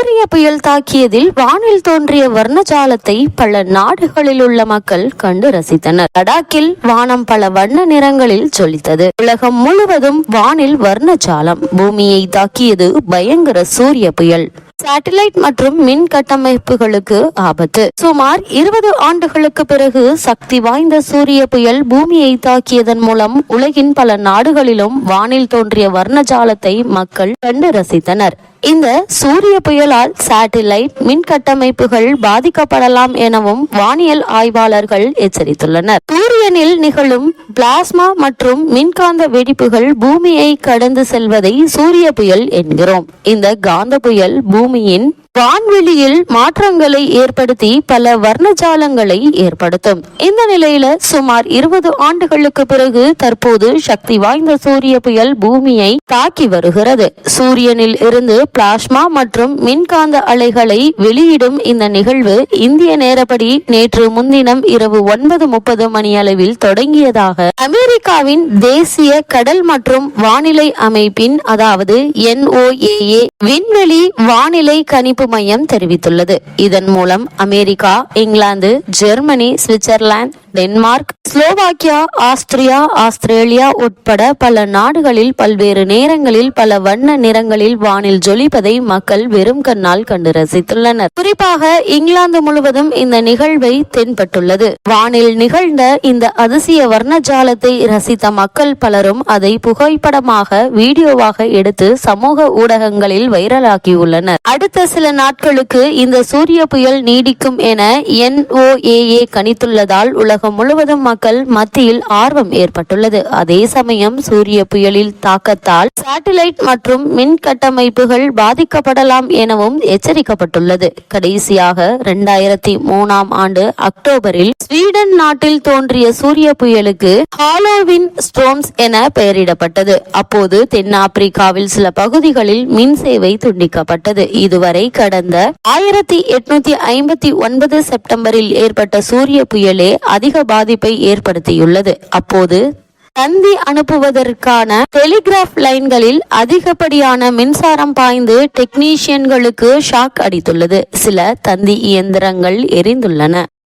சூரிய புயல் தாக்கியதில் வானில் தோன்றிய வர்ணஜாலத்தை பல நாடுகளில் உள்ள மக்கள் கண்டு ரசித்தனர். லடாக்கில் வானம் பல வண்ண நிறங்களில் ஜொலித்தது. உலகம் முழுவதும் வானில் வர்ணஜாலம். பூமியை தாக்கியது பயங்கர சூரிய புயல். சேட்டலைட் மற்றும் மின் கட்டமைப்புகளுக்கு ஆபத்து. சுமார் இருபது ஆண்டுகளுக்கு பிறகு சக்தி வாய்ந்த சூரிய புயல் பூமியை தாக்கியதன் மூலம் உலகின் பல நாடுகளிலும் வானில் தோன்றிய வர்ணஜாலத்தை மக்கள் கண்டு ரசித்தனர். இந்த சூரிய புயலால் சேட்டிலைட் மின் கட்டமைப்புகள் பாதிக்கப்படலாம் எனவும் வானியல் ஆய்வாளர்கள் எச்சரித்துள்ளனர். சூரியனில் நிகழும் பிளாஸ்மா மற்றும் மின்காந்த வெடிப்புகள் பூமியை கடந்து செல்வதை சூரிய புயல் என்கிறோம். இந்த காந்த புயல் பூமி பூமியின் வான்வெளியில் மாற்றங்களை ஏற்படுத்தி பல வர்ணஜாலங்களை ஏற்படுத்தும். இந்த நிலையில சுமார் இருபது ஆண்டுகளுக்கு பிறகு தற்போது சக்தி வாய்ந்த சூரிய புயல் பூமியை தாக்கி வருகிறது. சூரியனில் இருந்து பிளாஸ்மா மற்றும் மின்காந்த அலைகளை வெளியிடும் இந்த நிகழ்வு இந்திய நேரப்படி நேற்று முன்தினம் இரவு ஒன்பது முப்பது மணி அளவில் தொடங்கியதாக அமெரிக்காவின் தேசிய கடல் மற்றும் வானிலை அமைப்பின் அதாவது என்ஓஏஏ விண்வெளி வானிலை கணிப்பு மையம் தெரிவித்துள்ளது. இதன் மூலம் America England Germany Switzerland Denmark Slovakia Austria Australia உட்பட பல நாடுகளில் பல்வேறு நேரங்களில் பல வண்ண நிறங்களில் வானில் ஜொலிப்பதை மக்கள் வெறும் கண்ணால் கண்டு ரசித்துள்ளனர். குறிப்பாக இங்கிலாந்து முழுவதும் இந்த நிகழ்வை தென்பட்டுள்ளது. வானில் நிகழ்ந்த இந்த அதிசய வர்ணஜாலத்தை ரசித்த மக்கள் பலரும் அதை புகைப்படமாக வீடியோவாக எடுத்து சமூக ஊடகங்களில் வைரலாக்கியுள்ளனர். அடுத்த சில நாட்களுக்கு இந்த சூரிய புயல் நீடிக்கும் என என்ஓஏஏ கணித்துள்ளதால் உலக தமிழகம் முழுவதும் மக்கள் மத்தியில் ஆர்வம் ஏற்பட்டுள்ளது. அதே சமயம் சூரிய புயலில் தாக்கத்தால் சேட்டிலைட் மற்றும் மின் கட்டமைப்புகள் பாதிக்கப்படலாம் எனவும் எச்சரிக்கப்பட்டுள்ளது. கடைசியாக இரண்டாயிரத்தி மூணாம் ஆண்டு அக்டோபரில் ஸ்வீடன் நாட்டில் தோன்றிய சூரிய புயலுக்கு ஹாலோவின் ஸ்டோம்ஸ் என பெயரிடப்பட்டது. அப்போது தென்னாப்பிரிக்காவில் சில பகுதிகளில் மின் சேவை துண்டிக்கப்பட்டது. இதுவரை கடந்த ஆயிரத்தி எட்நூத்தி ஐம்பத்தி ஒன்பது செப்டம்பரில் ஏற்பட்ட சூரிய புயலே அதிக அதிக பாதிப்பை ஏற்படுத்தியுள்ளது. அப்போது தந்தி அனுப்புவதற்கான டெலிகிராஃப் லைன்களில் அதிகப்படியான மின்சாரம் பாய்ந்து டெக்னீஷியன்களுக்கு ஷாக் அடித்துள்ளது. சில தந்தி இயந்திரங்கள் எரிந்துள்ளன.